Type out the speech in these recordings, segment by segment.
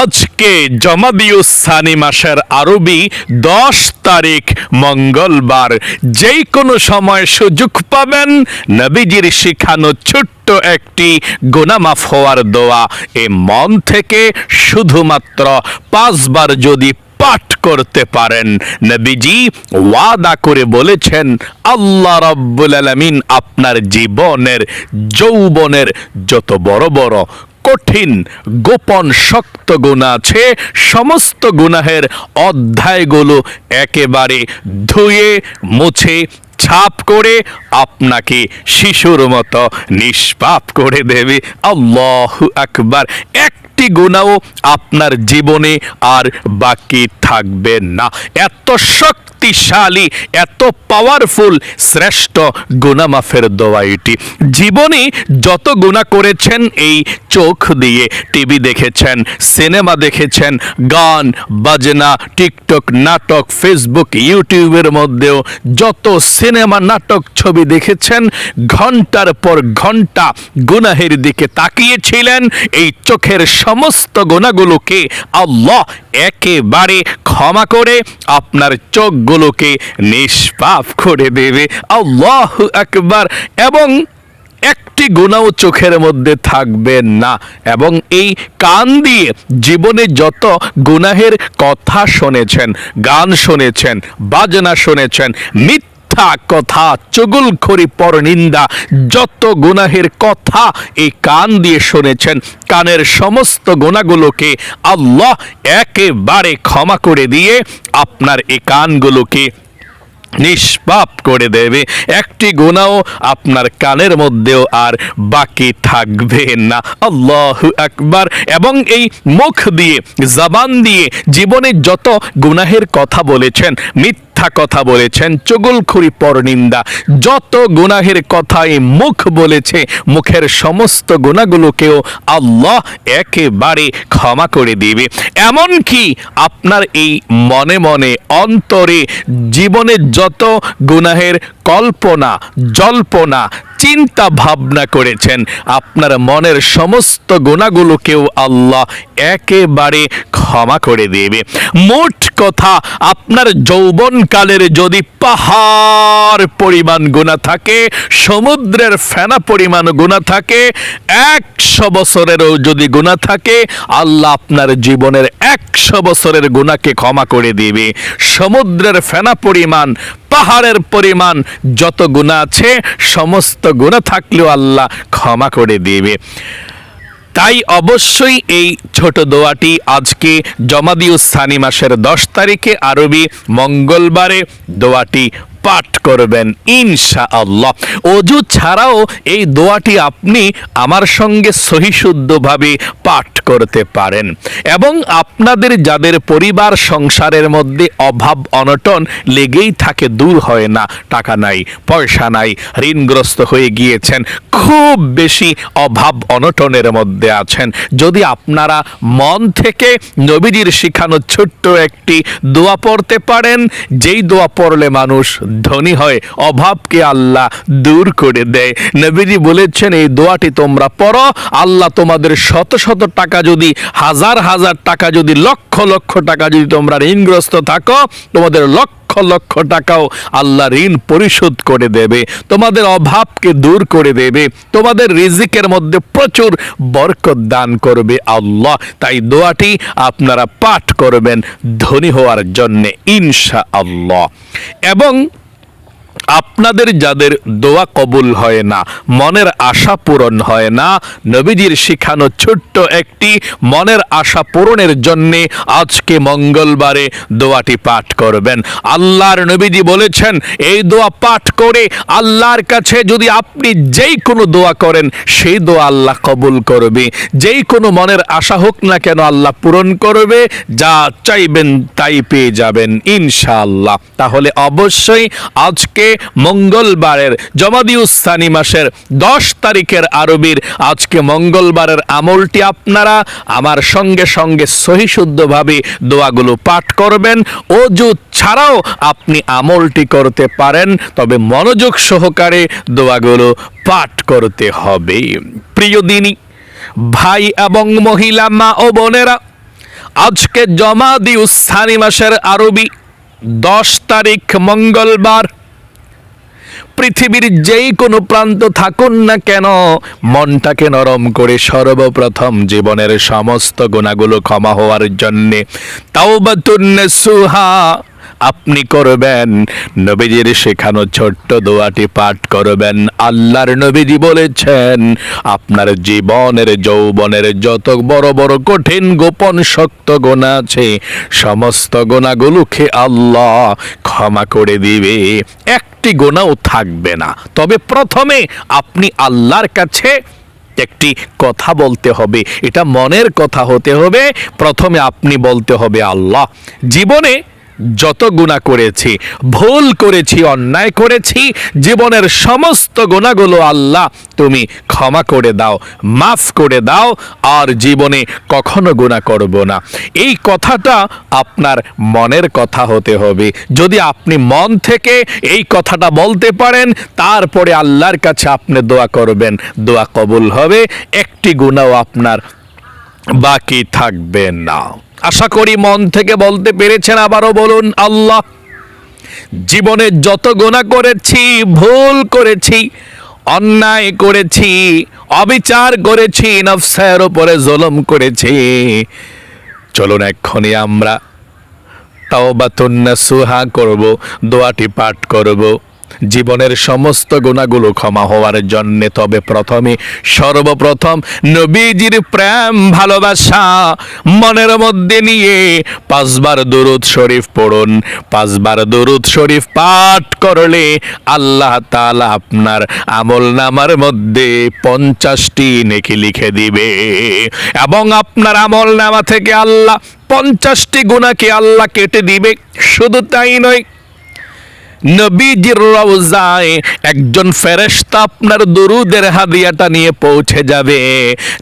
আজকে জমাদিউ সানি মাসের আরবি দশ তারিখ মঙ্গলবার। যেই কোনো সময় সুযোগ পাবেন নবীজির শিখানো ছোট্ট একটি গোনামাফ হওয়ার দোয়া। এ মন থেকে শুধুমাত্র পাঁচবার যদি পাঠ করতে পারেন, নবীজি ওয়াদা করে বলেছেন, আল্লাহ রাব্বুল আলামিন আপনার জীবনের, যৌবনের যত বড় বড় কঠিন, গোপন, শক্ত গুণা আছে, সমস্ত গুনাহের অধ্যায়গুলো একেবারে ধুয়ে, মুছে, ছাপ করে আপনাকে শিশুর মতো নিষ্পাপ করে দেবে। আল্লাহ আকবার। একটি গুণাও আপনার জীবনে আর বাকি থাকবে না। এত শক্তিশালী, এত পাওয়ারফুল শ্রেষ্ঠ গুনামাফের দোয়া এটি জীবনে যত গুণা করেছেন এই চোখ দিয়ে টিভি দেখেছেন, সিনেমা দেখেছেন, গান, বাজনা, টিকটক, নাটক, ফেসবুক, ইউটিউবের মধ্যেও যত সিনেমা, নাটক ছবি দেখেছেন, ঘণ্টার পর ঘণ্টা গুনাহের দিকে তাকিয়েছিলেন, এই চোখের সমস্ত গুণাগুলোকে আল্লাহ একেবারে ক্ষমা করে আপনার চোখগুলোকে নিষ্পাপ করে দেবে। আল্লাহ একবার এবং একটি গুণাও চোখের মধ্যে থাকবে না। এবং এই কান দিয়ে জীবনে যত গুনাহের কথা শুনেছেন, গান শুনেছেন, বাজনা শুনেছেন, মিথ্যা কথা, চুগুলখড়ি পর নিন্দা যত গুনাহের কথা এই কান দিয়ে শুনেছেন, কানের সমস্ত গুণাগুলোকে আল্লাহ একেবারে ক্ষমা করে দিয়ে আপনার এই কানগুলোকে নিষ্পাপ করে দেবে। একটি গুণাও আপনার কানের মধ্যেও আর বাকি থাকবে না। আল্লাহ আকবার। এবং এই মুখ দিয়ে, জবান দিয়ে, জীবনে যত গুনাহের কথা বলেছেন, মিথ্যা কথা বলেছেন, চগুলখুরি পরনিন্দা। যত গুনাহের কথা এই মুখ বলেছে, মুখের সমস্ত গুণাগুলোকেও আল্লাহ একেবারে ক্ষমা করে দিবে। এমন কি আপনার এই মনে মনে অন্তরে জীবনের যত গুনাহের কল্পনা, জল্পনা চিন্তা ভাবনা করেছেন। আপনার মনের সমস্ত গুণাগুলোকেও আল্লাহ একেবারে ক্ষমা করে দেবে। মোট কথা, আপনার যৌবনকালের যদি পাহাড় পরিমাণ গুণা থাকে, সমুদ্রের ফেনা পরিমাণ গুণা থাকে, একশো বছরেরও যদি গুণা থাকে, আল্লাহ আপনার জীবনের একশো বছরের গুণাকে ক্ষমা করে দেবে। সমুদ্রের ফেনা পরিমাণ পাহাড়ের পরিমাণ যত গুণা আছে, সমস্ত গুণা থাকলেও আল্লাহ ক্ষমা করে দেবে। তাই অবশ্যই এই ছোট দোয়াটি আজকে জমাদিউ স্থানী মাসের দশ তারিখে আরবি মঙ্গলবারে দোয়াটি পাঠ করবেন ইনশা আল্লাহ অজু ছাড়াও এই দোয়াটি আপনি আমার সঙ্গে সহিশুদ্ধভাবে পাঠ করতে পারেন। এবং আপনাদের যাদের পরিবার সংসারের মধ্যে অভাব, অনটন লেগেই থাকে, দূর হয় না, টাকা নাই, পয়সা নাই, ঋণগ্রস্ত হয়ে গিয়েছেন, খুব বেশি অভাব, অনটনের মধ্যে আছেন। যদি আপনারা মন থেকে নবীজির শিখানো ছোট্ট একটি দোয়া পড়তে পারেন, যেই দোয়া পড়লে মানুষ ধনী হয়, অভাবকে আল্লাহ দূর করে দেয়। নবীজি বলেছেন, এই দোয়াটি তোমরা পড়ো। আল্লাহ তোমাদের শত শত টাকা যদি, হাজার হাজার টাকা যদি, লক্ষ লক্ষ টাকা যদি তোমরা ঋণগ্রস্ত থাকো, তোমাদের লক্ষ লক্ষ টাকাও আল্লাহ ঋণ পরিশোধ করে দেবে। তোমাদের অভাবকে দূর করে দেবে। তোমাদের রিজিকের মধ্যে প্রচুর বরকত দান করবে আল্লাহ। তাই দোয়াটি আপনারা পাঠ করবেন ধনী হওয়ার জন্যে ইনশা আল্লাহ এবং আপনাদের যাদের দোয়া কবুল হয় না, মনের আশা পূরণ হয় না, নবীজির শিখানো ছোট্ট একটি মনের আশা পূরণের জন্যে আজকে মঙ্গলবারে দোয়াটি পাঠ করবেন। আল্লাহর নবীজি বলেছেন, এই দোয়া পাঠ করে আল্লাহর কাছে যদি আপনি যেই কোনো দোয়া করেন, সেই দোয়া আল্লাহ কবুল করবে। যেই কোনো মনের আশা হোক না কেন আল্লাহ পূরণ করবে, যা চাইবেন তাই পেয়ে যাবেন ইনশাআল্লাহ। তাহলে অবশ্যই আজকে মঙ্গলবারের জমাদিউস্তানি মাসের দশ তারিখের আরবির আজকে মঙ্গলবারের আমলটি আপনারা আমার সঙ্গে সঙ্গে সহিশুদ্ধভাবে দোয়াগুলো পাঠ করবেন। অজু ছাড়াও আপনি আমলটি করতে পারেন, তবে মনোযোগ সহকারে দোয়াগুলো পাঠ করতে হবে। প্রিয় দিনী, ভাই এবং মহিলা, মা ও বোনেরা, আজকে জমা দিউসানি মাসের আরবি দশ তারিখ মঙ্গলবার পৃথিবীর যেই কোনো প্রান্ত থাকুন না কেন, মনটাকে নরম করে সর্বপ্রথম জীবনের সমস্ত গুণাগুলো ক্ষমা হওয়ার জন্যে তাওবাতুন্নেসুহা আপনি করবেন। নবীজির শেখানো ছোট্ট দোয়াটি পাঠ করবেন। আল্লাহর নবীজি বলেছেন, আপনার জীবনের, যৌবনের যত বড় বড় কঠিন গোপন শক্ত গোনা আছে, সমস্ত গোনাগুলোকে আল্লাহ ক্ষমা করে দিবে। একটি গোনাও থাকবে না। তবে প্রথমে আপনি আল্লাহর কাছে একটি কথা বলতে হবে। এটা মনের কথা হতে হবে। প্রথমে আপনি বলতে হবে আল্লাহ। জীবনে যত গুণা করেছি, ভুল করেছি, অন্যায় করেছি, জীবনের সমস্ত গুণাগুলো আল্লাহ তুমি ক্ষমা করে দাও, মাফ করে দাও, আর জীবনে কখনো গুণা করব না। এই কথাটা আপনার মনের কথা হতে হবে। যদি আপনি মন থেকে এই কথাটা বলতে পারেন, তারপরে আল্লাহর কাছে আপনি দোয়া করবেন। দোয়া কবুল হবে, একটি গুণাও আপনার বাকি থাকবে না। আশা করি মন থেকে বলতে পেরেছেন, আবারও বলুন, আল্লাহ, জীবনে যত গোনা করেছি, ভুল করেছি, অন্যায় করেছি, অবিচার করেছি, নফসের উপরে জলম করেছি। চলুন এক্ষুনি আমরা তাওবাতুন্না সুহা করব, দোয়াটি পাঠ করব। জীবনের সমস্ত গুণাগুলো ক্ষমা হওয়ার জন্যে তবে প্রথমে সর্বপ্রথম নবীজির প্রেম, ভালোবাসা মনের মধ্যে নিয়ে পাঁচবার দরুদ শরীফ পড়ুন। পাঁচবার দরুদ শরীফ পাঠ করলে আল্লাহ তাআলা আপনার আমল নামার মধ্যে পঞ্চাশটি নেকি লিখে দিবে। এবং আপনার আমল নামা থেকে আল্লাহ পঞ্চাশটি গুণাকে আল্লাহ কেটে দিবে। শুধু তাই নয় নবীজির রওজায় একজন ফেরেশতা আপনার দরুদের হাদিয়াটা নিয়ে পৌঁছে যাবে।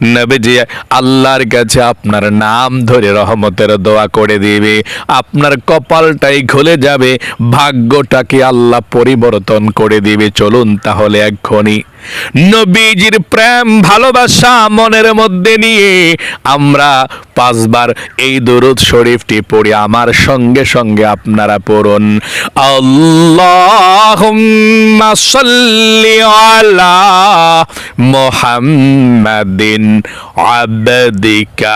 নবীজি আল্লাহর কাছে আপনার নাম ধরে রহমতের দোয়া করে দিবে। আপনার কপালটাই খুলে যাবে ভাগ্যটাকে আল্লাহ পরিবর্তন করে দিবে। চলুন তাহলে এক্ষুনি। নবীজির প্রেম, ভালোবাসা মনের মধ্যে নিয়ে আমরা পাঁচবার এই দরুদ শরীফটি পড়ি। আমার সঙ্গে সঙ্গে আপনারা পড়ুন। আল্লাহুম্মা সাল্লি আলা মুহাম্মাদিন আবদিকা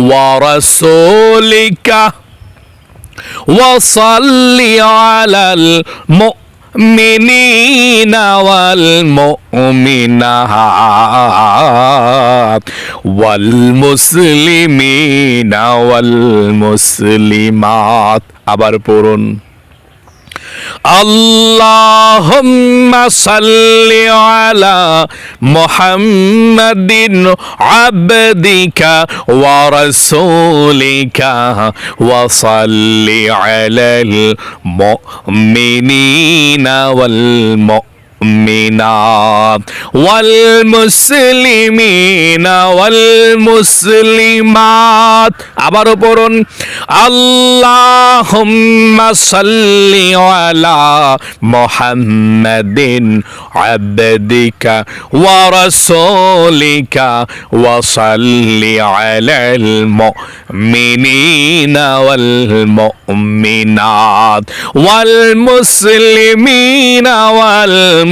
ওয়া রাসূলিকা وصل على المؤمنين والمؤمنات والمسلمين والمسلمات আবার পড়ুন اللهم صل على محمد عبدك ورسولك وصل على المؤمنين والمؤمنين المؤمنات والمسلمين والمسلمات আবারও পড়ুন আল্লাহুম্মা সাল্লি আলা মুহাম্মাদিন আবদিকা ওয়া রাসূলিকা ওয়া সাল্লি আলাল মুমিনিনা ওয়াল মুমিনাত ওয়াল মুসলিমিনা ওয়াল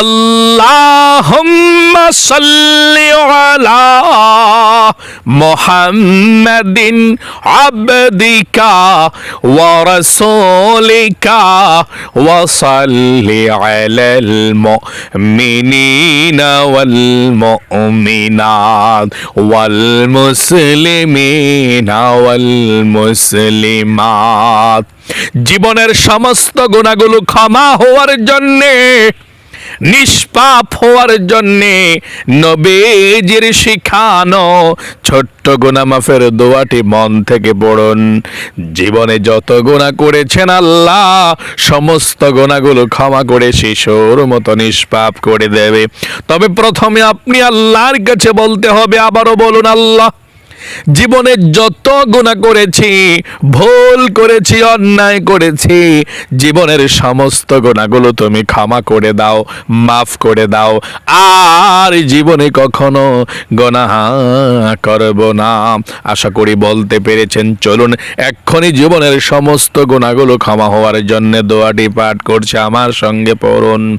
আল্লাহুম্মা সাল্লি আলা মুহাম্মাদিন আবদিকা ওয়া রাসূলিকা ওয়া সাল্লি আলাল মুমিনিনা ওয়াল মুমিনাত ওয়াল মুসলিমিনা ওয়াল মুসলিমাত। জীবনের সমস্ত গুণাগুলো ক্ষমা হওয়ার জন্যে নিষ্পাপ হওয়ার জন্যে নবীজির শিখানো ছোট্ট গুনাহ মাফের দোয়াটি মন থেকে পড়ুন। জীবনে যত গুনাহ করেছেন আল্লাহ, সমস্ত গুনাহগুলো ক্ষমা করে শিশুর মতো নিষ্পাপ করে দেবে। তবে প্রথমে আপনি আল্লাহর কাছে বলতে হবে, আবারও বলুন, আল্লাহ জীবনে যত গুণা করেছি, ভুল করেছি, অন্যায় করেছি, জীবনের সমস্ত গুণাগুলো তুমি ক্ষমা করে দাও, মাফ করে দাও। আর জীবনে কখনো গোনা করব না। আশা করি বলতে পেরেছেন। চলুন, এক্ষুনি জীবনের সমস্ত গুণাগুলো ক্ষমা হওয়ার জন্য দোয়াটি পাঠ করছে আমার সঙ্গে পড়ুন।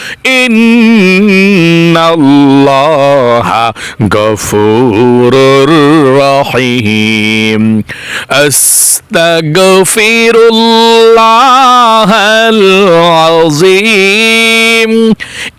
إن الله غفور رحيم. أستغفر الله العظيم.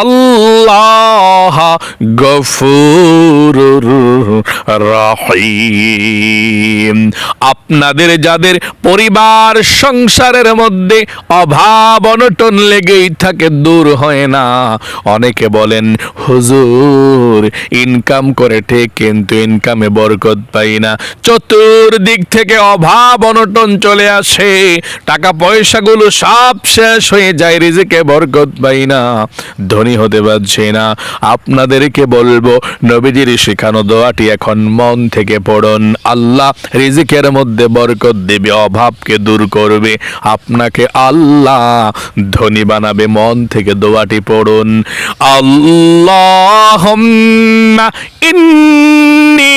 আল্লাহ গফুর রাহিম। আপনাদের যাদের পরিবার সংসারের মধ্যে অভাব অনটন লেগেই থাকে, দূর হয় না। অনেকে বলেন, হুজুর ইনকাম করে ঠিক কিন্তু ইনকামে বরকত পাই না। চতুর্দিক থেকে অভাব অনটন চলে আসে। টাকা পয়সাগুলো সব শেষ হয়ে যায়, রিজিকে বরকত পাই না, ধনী হতে পারছি না। আপনাদেরকে বলব, নবীজির শেখানো দোয়াটি এখন মন থেকে পড়ুন। আল্লাহ রিজিকের মধ্যে বরকত দেবে, অভাবকে দূর করবে। আপনাকে আল্লাহ ধনী বানাবে, মন থেকে দোয়াটি পড়ুন। আল্লাহ ইন্নি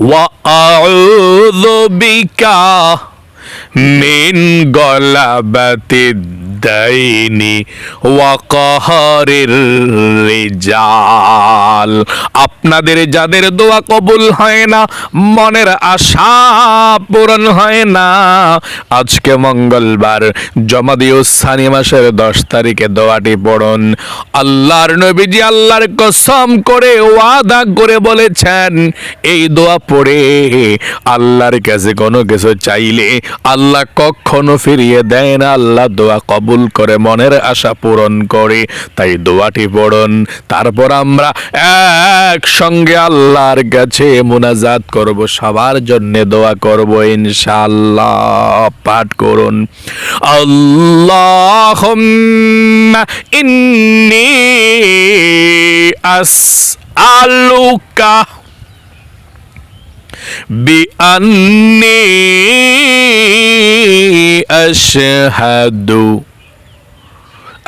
وأعوذ بك من غلبة الدين রিজাল আপনাদের যাদের দোয়া কবুল হয় না, মনের আশা পূরণ হয় না। আজকে মঙ্গলবার জমাদিউসানি মাসের দশ তারিখে দোয়াটি পড়ুন। আল্লাহর নবীজি আল্লাহর কসম করে ওয়াদা করে বলেছেন, এই দোয়া পড়ে আল্লাহর কাছে কোনো কিছু চাইলে আল্লাহ কখনো ফিরিয়ে দেয় না, আল্লাহ দোয়া কবুল করে মনের আশা পূরণ করে তাই দোয়াটি পড়ুন তারপর আমরা একসঙ্গে আল্লাহর কাছে মুনাজাত করব সবার জন্য দোয়া করব ইনশাআল্লাহ পাঠ করুন আল্লাহ ইন্নি আস আলুকা بأني أشهد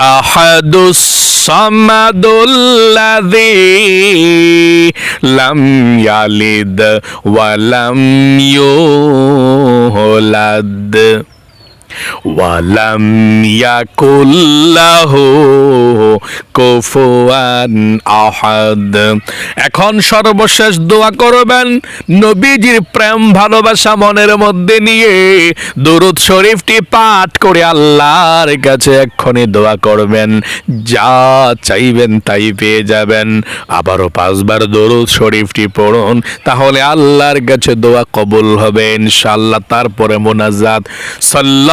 أحد الصمد الذي لم يلد ولم يولد ওয়ালাম ইয়াকুল্লাহু কুফুয়ান আহাদ। এখন সর্বশেষ দোয়া করবেন নবীজির প্রেম ভালোবাসা মনের মধ্যে নিয়ে। দুরুদ শরীফটি পাঠ করে আল্লাহর কাছে এক্ষুনি দোয়া করবেন। যা চাইবেন তাই পেয়ে যাবেন। আবারও পাঁচবার দরুদ শরীফটি পড়ুন, তাহলে আল্লাহর কাছে দোয়া কবুল হবে ইনশাআল্লাহ। তারপরে মোনাজাত।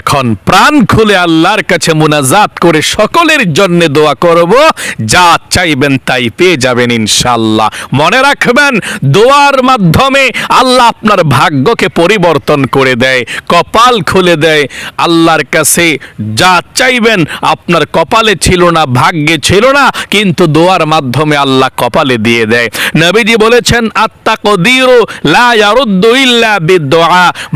এখন প্রাণ খুলে আল্লাহর কাছে মুনাজাত করে সকলের জন্য দোয়া করব। যা চাইবেন তাই পেয়ে যাবেন ইনশাল্লাহ মনে রাখবেন, দোয়ার মাধ্যমে আল্লাহ আপনার ভাগ্যকে পরিবর্তন করে দেয়, কপাল খুলে দেয়। আল্লাহর কাছে যা চাইবেন আপনার কপালে ছিল না, ভাগ্যে ছিল না, কিন্তু দোয়ার মাধ্যমে আল্লাহ কপালে দিয়ে দেয়। নবীজি বলেছেন আত্মা কদিরু লা ইল্লা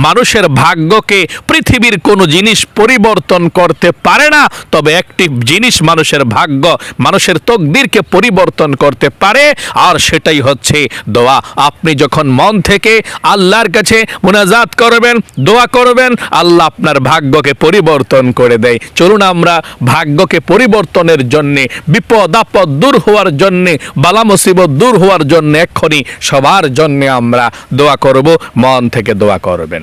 মানুষের ভাগ্যকে পৃথিবীর কোনো জিনিস পরিবর্তন করতে পারে না, তবে একটি জিনিস মানুষের ভাগ্য, মানুষের তকদিরকে পরিবর্তন করতে পারে, আর সেটাই হচ্ছে দোয়া। আপনি যখন মন থেকে আল্লাহর কাছে মুনাজাত করবেন, দোয়া করবেন, আল্লাহ আপনার ভাগ্যকে পরিবর্তন করে দেয়। চলুন আমরা ভাগ্যকে পরিবর্তনের জন্যে, বিপদ আপদ দূর হওয়ার জন্যে, বালা মুসিবত দূর হওয়ার জন্য এক্ষুনি সবার জন্যে আমরা দোয়া করব, মন থেকে দোয়া করবেন।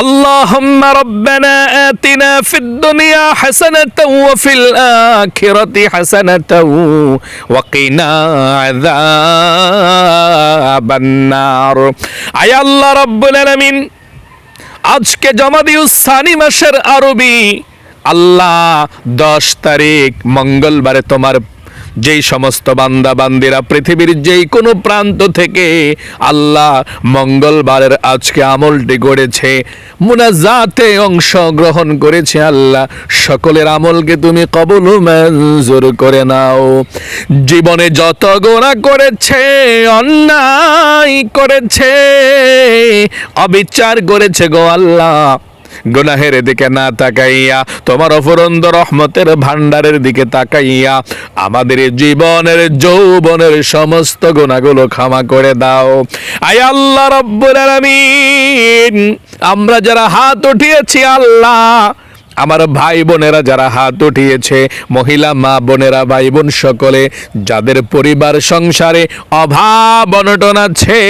اللهم ربنا آتنا في الدنيا حسنة وفي الآخرة حسنة وقنا عذاب النار আয় আল্লাহ রব্বুল আলামিন আজকে জমা দিউ সানি মাসের আরবি আল্লাহ দশ তারিখ মঙ্গলবারে তোমার যেই সমস্ত বান্দা বান্দিরা পৃথিবীর যেই কোনো প্রান্ত থেকে আল্লাহ মঙ্গলবারের আজকে আমলটি গড়েছে মুনাজাতে অংশ গ্রহণ করেছে আল্লাহ। সকলের আমলকে তুমি কবল মঞ্জুর করে নাও। জীবনে যত গোনা করেছে, অন্যায় করেছে, অবিচার করেছে গো আল্লাহ। গুনাহের দিকে না তাকাইয়া, তোমার অফরন্দ রহমতের ভান্ডারের দিকে তাকাইয়া, আমাদের জীবনের, যৌবনের সমস্ত গুণাগুলো ক্ষমা করে দাও। আয় আল্লাহ রব্বুল আলামিন, আমরা যারা হাত উঠিয়েছি আল্লাহ আমার ভাই বোনেরা যারা হাত উঠিয়েছে, মহিলা, মা বোনেরা, ভাই বোন সকলে, যাদের পরিবার সংসারে অভাব অনটন আছে,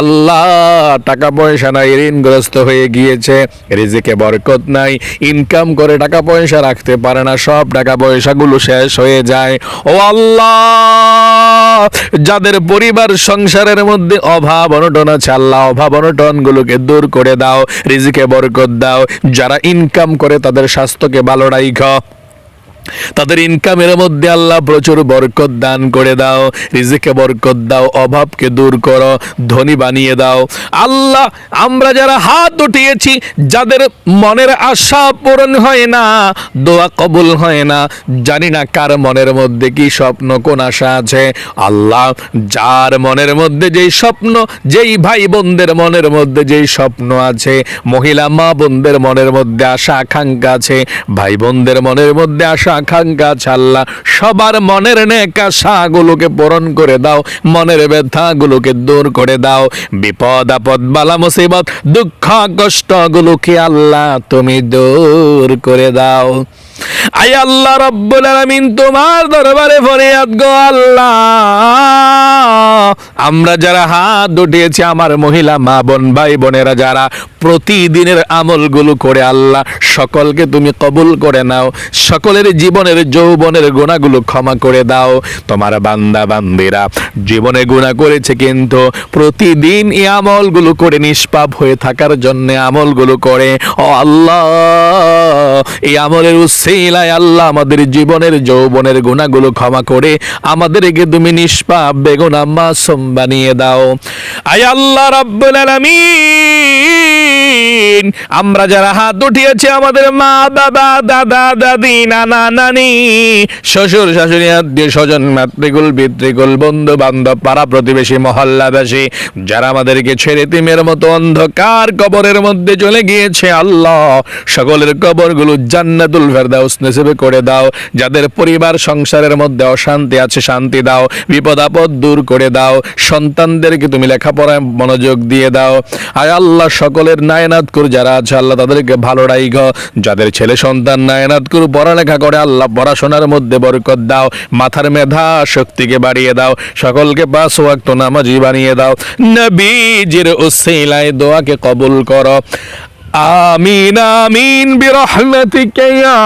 আল্লাহ টাকা পয়সা নাই, ঋণগ্রস্ত হয়ে গিয়েছে, রিজিকে বরকত নাই ইনকাম করে টাকা পয়সা রাখতে পারে না, সব টাকা পয়সাগুলো শেষ হয়ে যায়। ও আল্লাহ, যাদের পরিবার সংসারের মধ্যে অভাব অনটন আছে, আল্লাহ অভাব অনটনগুলোকে দূর করে দাও, রিজিকে বরকত দাও যারা ইনকাম করে তাদের স্বাস্থ্যকে ভালো রাইখ। তাদের ইনকামের মধ্যে আল্লাহ প্রচুর বরকত দান করে দাও, রিজিকে বরকত দাও, অভাবকে দূর করো, ধনী বানিয়ে দাও। আল্লাহ, আমরা যারা হাত উঠিয়েছি, যাদের মনের আশা পূরণ হয় না, দোয়া কবুল হয় না, জানি না কার মনের মধ্যে কি স্বপ্ন, কোন আশা আছে। আল্লাহ, যার মনের মধ্যে যেই স্বপ্ন, যেই ভাই বোনদের মনের মধ্যে যেই স্বপ্ন আছে, মহিলা মা বোনদের মনের মধ্যে আশা আকাঙ্ক্ষা আছে ভাই বোনদের মনের মধ্যে আশা আকাঙ্ক্ষা আছে আল্লাহ সবার মনের নেক আশাগুলোকে পূরণ করে দাও, মনের ব্যথাগুলোকে দূর করে দাও। বিপদ, আপদ, বালা, মুসিবত, দুঃখ, কষ্টগুলোকে আল্লাহ তুমি দূর করে দাও। আয় আল্লাহ রব্বুল আলামিন, তোমার দরবারে ফরিয়াদ গো আল্লাহ। আমরা যারা হাত উঠিয়েছি আমার মহিলা মা বোন, ভাই বোনেরা যারা প্রতিদিনের আমলগুলো করে আল্লাহ সকলকে তুমি কবুল করে নাও, সকলের জীবনের যৌবনের গুণাগুলো ক্ষমা করে দাও। তোমার বান্দা বান্দিরা, জীবনে গুণা করেছে কিন্তু প্রতিদিন এই আমলগুলো করে নিষ্পাপ হয়ে থাকার জন্য আমলগুলো করে। ও আল্লাহ, এই আমলের উৎসিলায় আল্লাহ আমাদের জীবনের যৌবনের গুণাগুলো ক্ষমা করে আমাদেরকে তুমি নিষ্পাপ বেগুনা মাসুম বানিয়ে দাও। আয় আল্লাহ রাব্বুল আলামিন। আমরা যারা হাত উঠিয়েছি আমাদের মা, বাবা, দাদা, দাদি, নানা, নানি, শ্বশুর, শাশুড়ি, আত্মীয় স্বজন, মাতৃকুল, পিতৃকুল, বন্ধু বান্ধব, পাড়া প্রতিবেশী, মহল্লাবাসী, যারা আমাদেরকে ছেড়ে তিমের মতো অন্ধকার কবরের মধ্যে চলে গিয়েছে আল্লাহ। সকলের কবরগুলো জান্নাতুল ফেরদাউস নসিবে করে দাও। যাদের পরিবার, সংসারের মধ্যে অশান্তি আছে, শান্তি দাও। বিপদ, আপদ দূর করে দাও। সন্তানদেরকে তুমি লেখাপড়ায় মনোযোগ দিয়ে দাও। আয় আল্লাহ, সকলের নায়নাত কর, যারা আছে আল্লাহ তাদেরকে ভালো রাইগ যাদের ছেলে সন্তান নায়নাত কর, পড়ালেখা করে, আল্লাহ পড়াশোনার মধ্যে বরকত দাও। মাথার মেধা শক্তিকে বাড়িয়ে দাও। সকলকে পাঁচ ওয়াক্ত নামাজি বানিয়ে দাও। নবীজির উসিলায় দোয়াকে কবুল করো। আমিন আমিন, বিরহমাতিকা ইয়া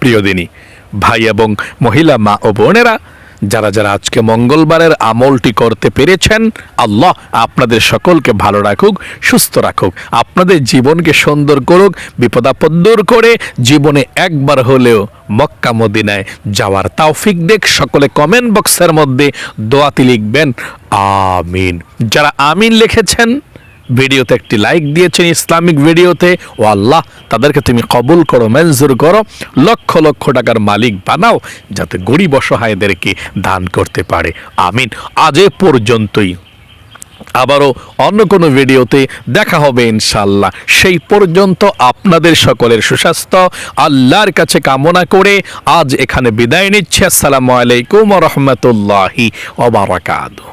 প্রিয় দিনী, ভাই এবং মহিলা, মা ও বোনেরা যারা যারা আজকে মঙ্গলবারের আমলটি করতে পেরেছেন, আল্লাহ আপনাদের সকলকে ভালো রাখুক, সুস্থ রাখুক। আপনাদের জীবনকে সুন্দর করুক, বিপদাপদ দূর করে জীবনে একবার হলেও মক্কা মদিনায় যাওয়ার তাওফিক দেখ। সকলে কমেন্ট বক্সের মধ্যে দোয়াতি লিখবেন, আমিন। যারা আমিন লিখেছেন ভিডিওতে একটি লাইক দিয়েছেন ইসলামিক ভিডিওতে। ও আল্লাহ, তাদেরকে তুমি কবুল করো, মঞ্জুর করো। লক্ষ লক্ষ টাকার মালিক বানাও, যাতে গরিব অসহায়দেরকে দান করতে পারে। আমিন। আজ এ পর্যন্তই। আবারও অন্য কোনো ভিডিওতে দেখা হবে ইনশাল্লাহ সেই পর্যন্ত আপনাদের সকলের সুস্বাস্থ্য, আল্লাহর কাছে কামনা করে আজ এখানে বিদায় নিচ্ছে। আসসালামু আলাইকুম রহমতুল্লাহি ওবারাকাতু